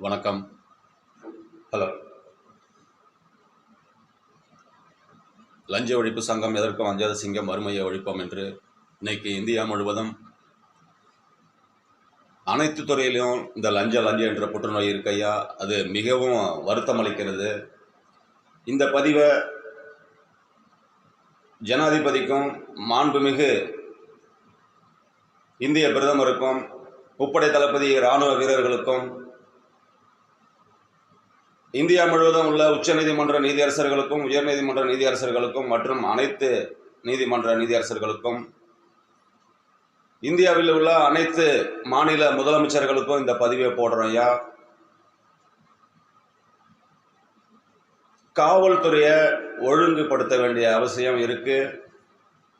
வணக்கம். ஹலோ லஞ்ச ஒழிப்பு சங்கம் எதற்கும் அஞ்சாத சிங்கம் வறுமையை ஒழிப்போம் என்று இன்னைக்கு இந்தியா முழுவதும் அனைத்து துறையிலும் இந்த லஞ்ச லஞ்ச என்ற புற்றுநோய் இருக்கையா அது மிகவும் வருத்தம் அளிக்கிறது. இந்த பதிவை ஜனாதிபதிக்கும் மாண்புமிகு இந்திய பிரதமருக்கும் முப்படை தளபதி இராணுவ வீரர்களுக்கும் இந்தியா முழுவதும் உள்ள உச்சநீதிமன்ற நீதியரசர்களுக்கும் உயர்நீதிமன்ற நீதியரசர்களுக்கும் மற்றும் அனைத்து நீதிமன்ற நீதியரசர்களுக்கும் இந்தியாவில் உள்ள அனைத்து மாநில முதலமைச்சர்களுக்கும் இந்த பதிவை போடுறோம் ஐயா. காவல்துறையை ஒழுங்குபடுத்த வேண்டிய அவசியம் இருக்கு.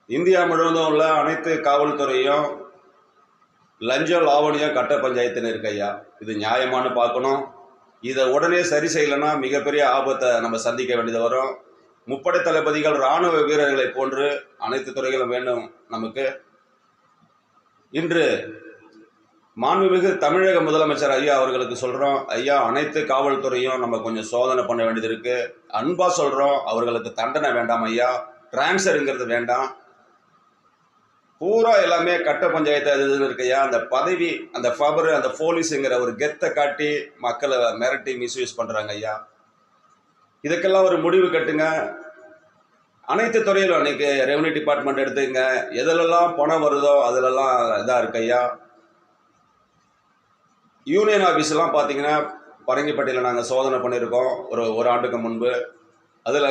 இந்தியா முழுவதும் உள்ள அனைத்து காவல்துறையும் லஞ்ச லாவணியம் கட்ட பஞ்சாயத்துன்னு இருக்கு ஐயா. இது நியாயமானு பார்க்கணும். இதை உடனே சரி செய்யலைன்னா மிகப்பெரிய ஆபத்தை நம்ம சந்திக்க வேண்டியது வரும். முப்படை தளபதிகள் இராணுவ வீரர்களை போன்று அனைத்து துறைகளும் வேண்டும் நமக்கு. இன்று மாண்புமிகு தமிழக முதலமைச்சர் ஐயா அவர்களுக்கு சொல்கிறோம் ஐயா அனைத்து காவல்துறையும் நம்ம கொஞ்சம் சோதனை பண்ண வேண்டியது இருக்குது அன்பாக சொல்கிறோம் அவர்களுக்கு தண்டனை வேண்டாம் ஐயா. டிரான்ஸ்ஃபருங்கிறது வேண்டாம். பூரா எல்லாமே கட்ட பஞ்சாயத்து அது இதுன்னு இருக்கையா அந்த பதவி அந்த ஃபபர் அந்த போலீஸுங்கிற ஒரு கெத்தை காட்டி மக்களை மிரட்டி மிஸ்யூஸ் பண்ணுறாங்க ஐயா. இதுக்கெல்லாம் ஒரு முடிவு கட்டுங்க. அனைத்து துறையிலும் இன்னைக்கு ரெவன்யூ டிபார்ட்மெண்ட் எடுத்துங்க எதிலெல்லாம் பணம் வருதோ அதிலெல்லாம் இதாக இருக்கு ஐயா. யூனியன் ஆஃபீஸ்லாம் பார்த்தீங்கன்னா பரங்கிப்பட்டியில் நாங்கள் சோதனை பண்ணியிருக்கோம். ஒரு ஒரு ஆண்டுக்கு முன்பு. அதில்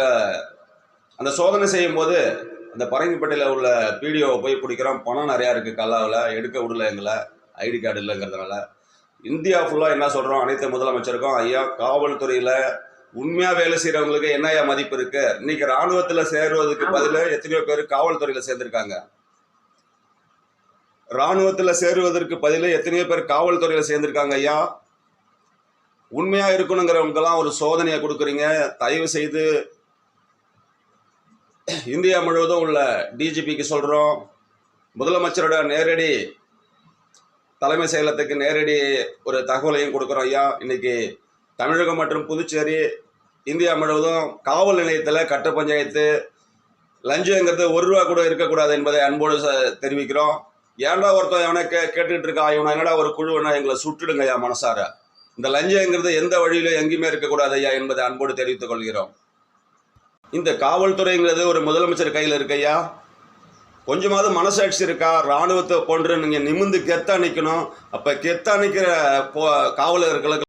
அந்த சோதனை செய்யும்போது அந்த பரங்கிப்பட்டியில் உள்ள பிடிஓவை போய் பிடிக்கிறோம். பணம் நிறையா இருக்குது கல்லாவில். எடுக்க விடல எங்களை. ID card இல்லைங்கிறதுனால. இந்தியா ஃபுல்லாக என்ன சொல்கிறோம் அனைத்து முதலமைச்சருக்கும் ஐயா காவல்துறையில் உண்மையாக வேலை செய்கிறவங்களுக்கு என்ன ஐயா மதிப்பு இருக்கு? இன்னைக்கு ராணுவத்தில் சேருவதற்கு பதிலாக எத்தனையோ பேர் காவல்துறையில் சேர்ந்துருக்காங்க. ராணுவத்தில் சேருவதற்கு பதிலாக எத்தனையோ பேர் காவல்துறையில் சேர்ந்துருக்காங்க ஐயா. உண்மையாக இருக்கணுங்கிறவங்கெல்லாம் ஒரு சோதனையை கொடுக்குறீங்க. தயவு செய்து இந்தியா முழுவதும் உள்ள டிஜிபிக்கு சொல்கிறோம் முதலமைச்சரோட நேரடி தலைமை செயலத்துக்கு நேரடி ஒரு தகவலையும் கொடுக்குறோம் ஐயா. இன்னைக்கு தமிழகம் மற்றும் புதுச்சேரி இந்தியா முழுவதும் காவல் நிலையத்தில் கட்ட பஞ்சாயத்து லஞ்சங்கிறது ஒரு ரூபா கூட இருக்கக்கூடாது என்பதை அன்போடு ச- தெரிவிக்கிறோம். ஏன்டா ஒருத்தன் எவனை கே கேட்டுக்கிட்டு இருக்கா இவனை என்னடா ஒரு குழுவனா எங்களை சுட்டுடுங்க ஐயா மனசார. இந்த லஞ்சங்கிறது எந்த வழியிலும் எங்கேயுமே இருக்கக்கூடாது ஐயா என்பதை அன்போடு தெரிவித்துக் கொள்கிறோம். இந்த காவல்துறைங்கிறது ஒரு முதலமைச்சர் கையில் இருக்கையா கொஞ்சமாவது மனசாட்சி இருக்கா? ராணுவத்தை போன்று நீங்கள் நிமிந்து கெத்தா நிற்கணும் அப்போ கெத்தா நிற்கிற போ காவலர்களுக்கு